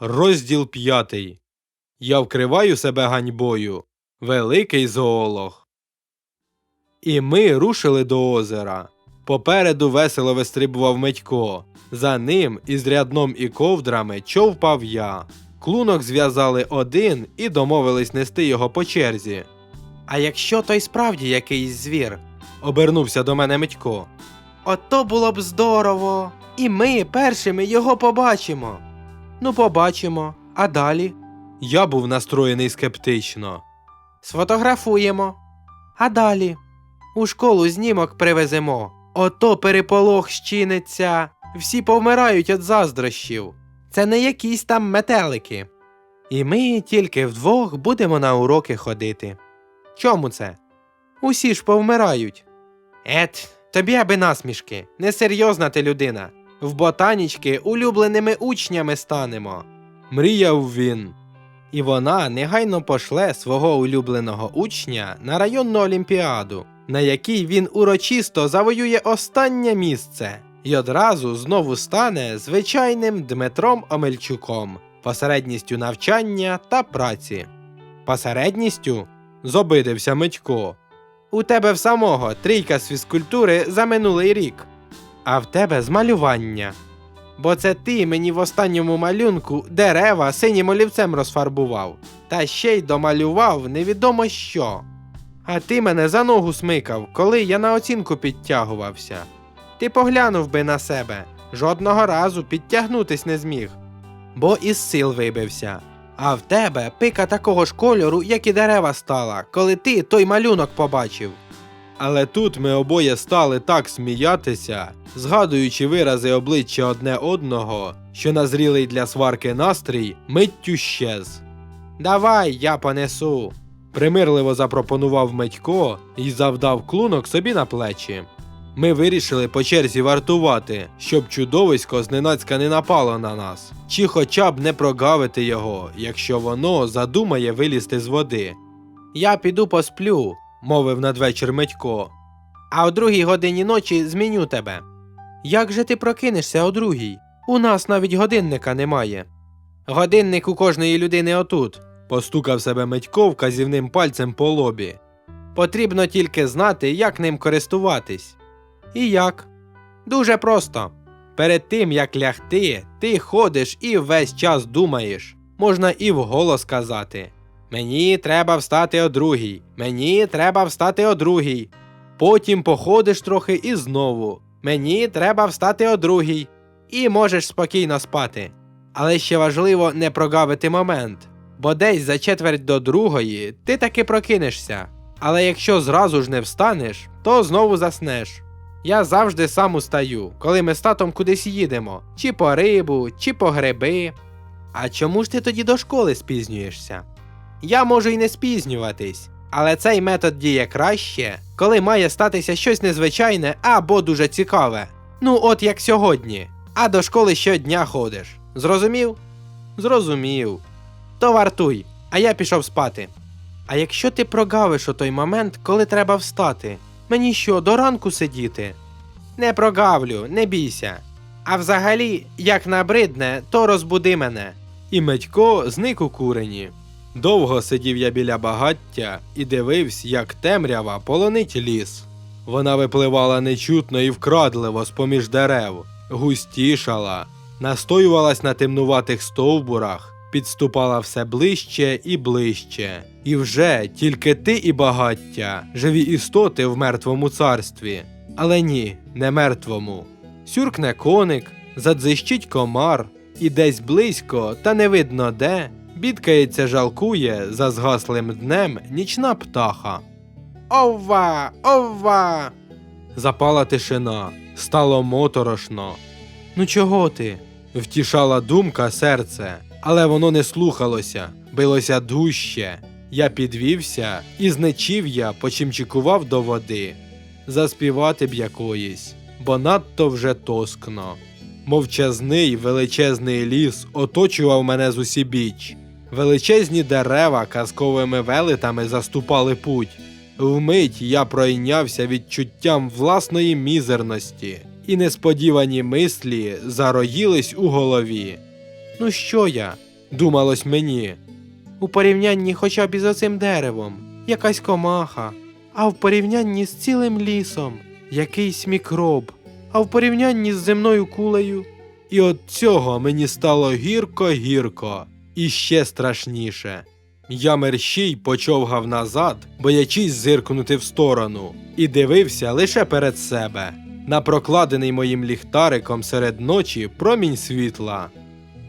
Розділ п'ятий. Я вкриваю себе ганьбою. Великий зоолог. І ми рушили до озера. Попереду весело вистрибував Медько. За ним із рядном і ковдрами човпав я. Клунок зв'язали один і домовились нести його по черзі. А якщо той справді якийсь звір? обернувся до мене Митько. Ото було б здорово. І ми першими його побачимо. Ну, побачимо. А далі? Я був настроєний скептично. Сфотографуємо. А далі? У школу знімок привеземо. Ото переполох щиниться. Всі повмирають від заздрощів. Це не якісь там метелики. І ми тільки вдвох будемо на уроки ходити. Чому це? Усі ж повмирають. Ет, тобі аби насмішки. Несерйозна ти людина. В ботанічки улюбленими учнями станемо. Мріяв він. І вона негайно пошле свого улюбленого учня на районну олімпіаду, на якій він урочисто завоює останнє місце і одразу знову стане звичайним Дмитром Омельчуком, посередністю навчання та праці. Посередністю? зобидився Митько. У тебе в самого трійка з фізкультури за минулий рік, а в тебе з малювання. Бо це ти мені в останньому малюнку дерева синім олівцем розфарбував, та ще й домалював невідомо що. А ти мене за ногу смикав, коли я на оцінку підтягувався. Ти поглянув би на себе, жодного разу підтягнутись не зміг, бо із сил вибився. А в тебе пика такого ж кольору, як і дерева стала, коли ти той малюнок побачив. Але тут ми обоє стали так сміятися, згадуючи вирази обличчя одне одного, що назрілий для сварки настрій миттю щез. Давай, я понесу. примирливо запропонував Медько і завдав клунок собі на плечі. Ми вирішили по черзі вартувати, щоб чудовисько зненацька не напало на нас, чи хоча б не прогавити його, якщо воно задумає вилізти з води. Я піду посплю, мовив надвечір Медько. А о другій годині ночі зміню тебе. Як же ти прокинешся о другій? У нас навіть годинника немає. Годинник у кожної людини отут, постукав себе Медько вказівним пальцем по лобі. Потрібно тільки знати, як ним користуватись. І як? Дуже просто. Перед тим як лягти, ти ходиш і весь час думаєш. Можна і вголос казати. Мені треба встати о другій. Мені треба встати о другій. Потім походиш трохи і знову. Мені треба встати о другій. І можеш спокійно спати. Але ще важливо не прогавити момент, бо десь за четверть до другої ти таки прокинешся. Але якщо зразу ж не встанеш, то знову заснеш. Я завжди сам устаю, коли ми з татом кудись їдемо, чи по рибу, чи по гриби. А чому ж ти тоді до школи спізнюєшся? Я можу й не спізнюватись, але цей метод діє краще, коли має статися щось незвичайне або дуже цікаве. Ну, от як сьогодні. А до школи щодня ходиш. Зрозумів? Зрозумів. То вартуй, а я пішов спати. А якщо ти прогавиш у той момент, коли треба встати, мені що, до ранку сидіти? Не прогавлю, не бійся. А взагалі, як набридне, то розбуди мене. І Медько зник у курені. Довго сидів я біля багаття і дивився, як темрява полонить ліс. Вона випливала нечутно і вкрадливо з поміж дерев, густішала, настоювалась на темнуватих стовбурах, підступала все ближче і ближче. І вже тільки ти і багаття, живі істоти в мертвому царстві. Але ні, не мертвому. Сюркне коник, задзищить комар, і десь близько, та не видно де, бідкається, жалкує за згаслим днем нічна птаха. Ова! Ова! Запала тишина, стало моторошно. Ну чого ти? Втішала думка серце, але воно не слухалося, билося дужче. Я підвівся і знечів я почимчикував до води. Заспівати б якоїсь, бо надто вже тоскно. Мовчазний величезний ліс оточував мене з усібіч. Величезні дерева казковими велетами заступали путь. Вмить я пройнявся відчуттям власної мізерності, і несподівані мислі зароїлись у голові. Ну що я? думалось мені. У порівнянні хоча б із оцим деревом, якась комаха, а в порівнянні з цілим лісом, якийсь мікроб, а в порівнянні з земною кулею. І от цього мені стало гірко-гірко і ще страшніше. Я мерщій почовгав назад, боячись зиркнути в сторону, і дивився лише перед себе, на прокладений моїм ліхтариком серед ночі промінь світла.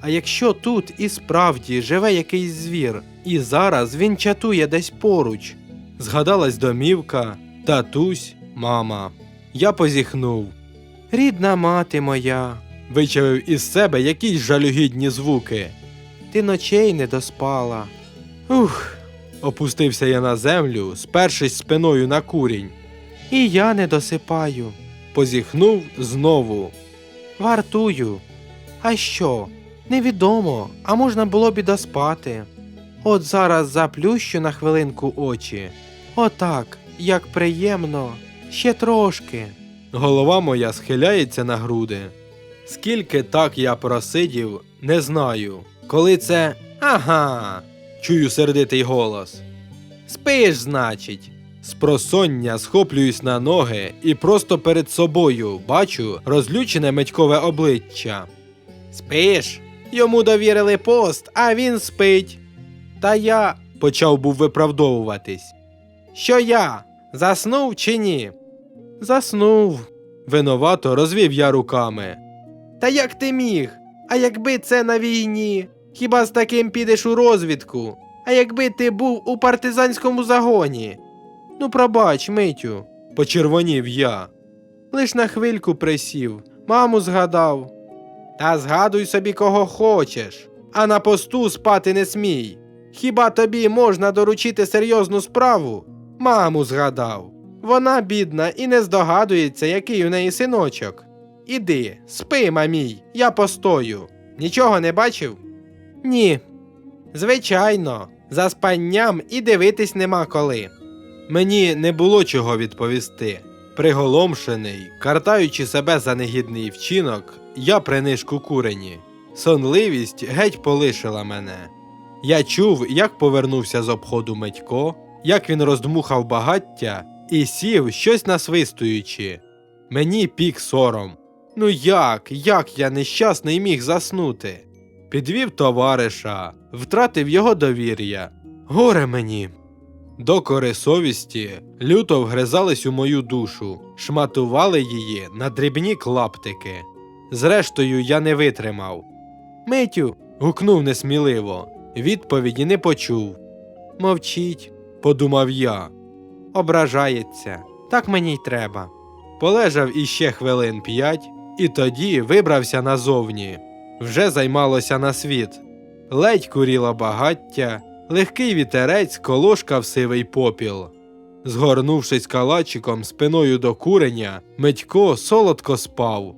А якщо тут і справді живе якийсь звір, і зараз він чатує десь поруч, згадалась домівка, татусь, мама. Я позіхнув. Рідна мати моя, вичавив із себе якісь жалюгідні звуки. Ти ночей не доспала. Ух. Опустився я на землю, спершись спиною на курінь. І я не досипаю. Позіхнув знову. Вартую. А що? Невідомо, а можна було б і доспати. От зараз заплющу на хвилинку очі. Отак, як приємно, ще трошки. Голова моя схиляється на груди. Скільки так я просидів, не знаю. Коли це ага, чую сердитий голос. Спиш, значить. Спросоння схоплююсь на ноги і просто перед собою бачу розлючене Митькове обличчя. Спиш? Йому довірили пост, а він спить. Та я почав був виправдовуватись. Що я? Заснув чи ні? Заснув. Виновато розвів я руками. Та як ти міг? А якби це на війні? Хіба з таким підеш у розвідку? А якби ти був у партизанському загоні? Ну, пробач, Митю, почервонів я. Лиш на хвильку присів, маму згадав. Та згадуй собі кого хочеш, а на посту спати не смій. Хіба тобі можна доручити серйозну справу? Маму згадав. Вона бідна і не здогадується, який у неї синочок. Іди, спи, мамій, я постою. Нічого не бачив? Ні. Звичайно, за спанням і дивитись нема коли. Мені не було чого відповісти. Приголомшений, картаючи себе за негідний вчинок, я принишку курені. Сонливість геть полишила мене. Я чув, як повернувся з обходу Митько, як він роздмухав багаття і сів, щось насвистуючи. Мені пік сором. Ну як, як я нещасний міг заснути? Підвів товариша, втратив його довір'я. Горе мені. Докори совісті люто вгризались у мою душу, шматували її на дрібні клаптики. Зрештою, я не витримав. Митю. гукнув несміливо. Відповіді не почув. Мовчіть, подумав я. Ображається. Так мені й треба. Полежав іще хвилин п'ять, і тоді вибрався назовні. Вже займалося на світ. Ледь куріло багаття, легкий вітерець колошкав сивий попіл. Згорнувшись калачиком спиною до куреня, Митько солодко спав.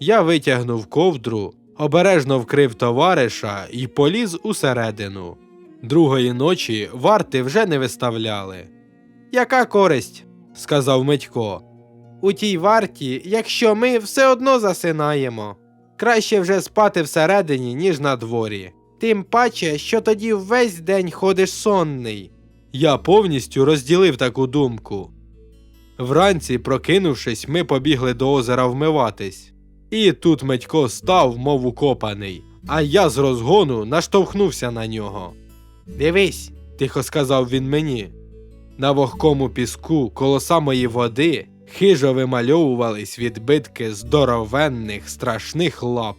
Я витягнув ковдру, обережно вкрив товариша і поліз усередину. Другої ночі варти вже не виставляли. Яка користь? сказав Митько. У тій варті, якщо ми все одно засинаємо. Краще вже спати всередині, ніж на дворі. Тим паче, що тоді весь день ходиш сонний. Я повністю розділив таку думку. Вранці, прокинувшись, ми побігли до озера вмиватись. І тут Медько став, мов укопаний, а я з розгону наштовхнувся на нього. Дивись, тихо сказав він мені. На вогкому піску коло самої води хижо вимальовувались відбитки здоровенних страшних лап.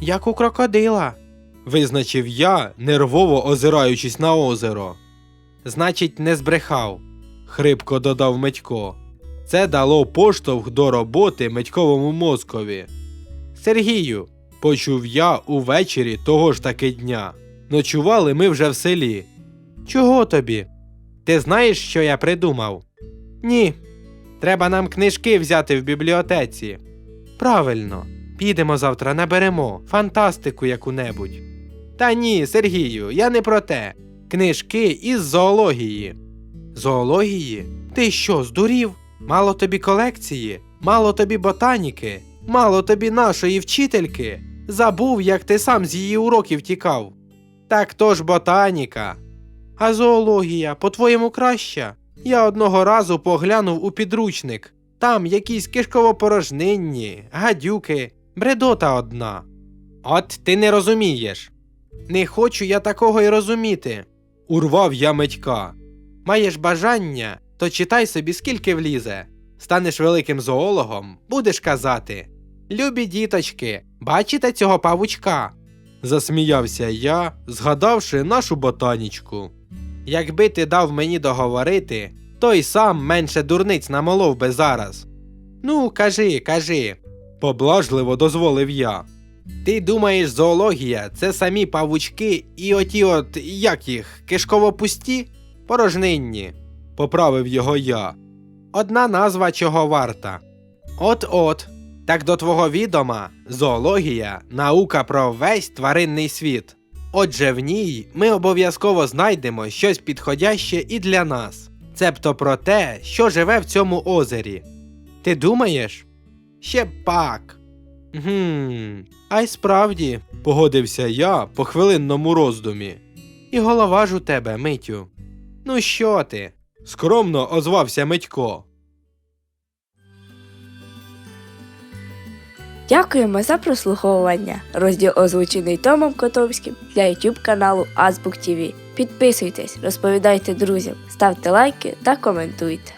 Як у крокодила, визначив я, нервово озираючись на озеро. Значить, не збрехав, хрипко додав Митько. Це дало поштовх до роботи Митьковому мозкові. Сергію, почув я увечері того ж таки дня. Ночували ми вже в селі. Чого тобі? Ти знаєш, що я придумав? Ні. Треба нам книжки взяти в бібліотеці. Правильно, підемо завтра наберемо фантастику яку-небудь. Та ні, Сергію, я не про те. Книжки із зоології. Зоології? Ти що, здурів? Мало тобі колекції, мало тобі ботаніки, мало тобі нашої вчительки. Забув, як ти сам з її уроків тікав. Так то ж ботаніка. А зоологія, по-твоєму, краща? Я одного разу поглянув у підручник. Там якісь кишковопорожнинні, гадюки, бредота одна. От ти не розумієш. Не хочу я такого й розуміти. Урвав я Митька. Маєш бажання, то читай собі скільки влізе. Станеш великим зоологом, будеш казати. Любі діточки, бачите цього павучка? Засміявся я, згадавши нашу ботанічку. Якби ти дав мені договорити, то й сам менше дурниць намолов би зараз. Ну, кажи, кажи, поблажливо дозволив я. Ти думаєш, зоологія це самі павучки і оті от як їх, кишково-пусті? Порожнинні, поправив його я. Одна назва чого варта. От-от. Так до твого відома, зоологія наука про весь тваринний світ. Отже, в ній ми обов'язково знайдемо щось підходяще і для нас, цебто про те, що живе в цьому озері. Ти думаєш? Ще пак. Гм, а й справді, погодився я по хвилинному роздумі. І голова ж у тебе, Митю. Ну що ти? скромно озвався Митько. Дякуємо за прослуховування. Розділ озвучений Томом Котовським для YouTube каналу Азбук ТВ. Підписуйтесь, розповідайте друзям, ставте лайки та коментуйте.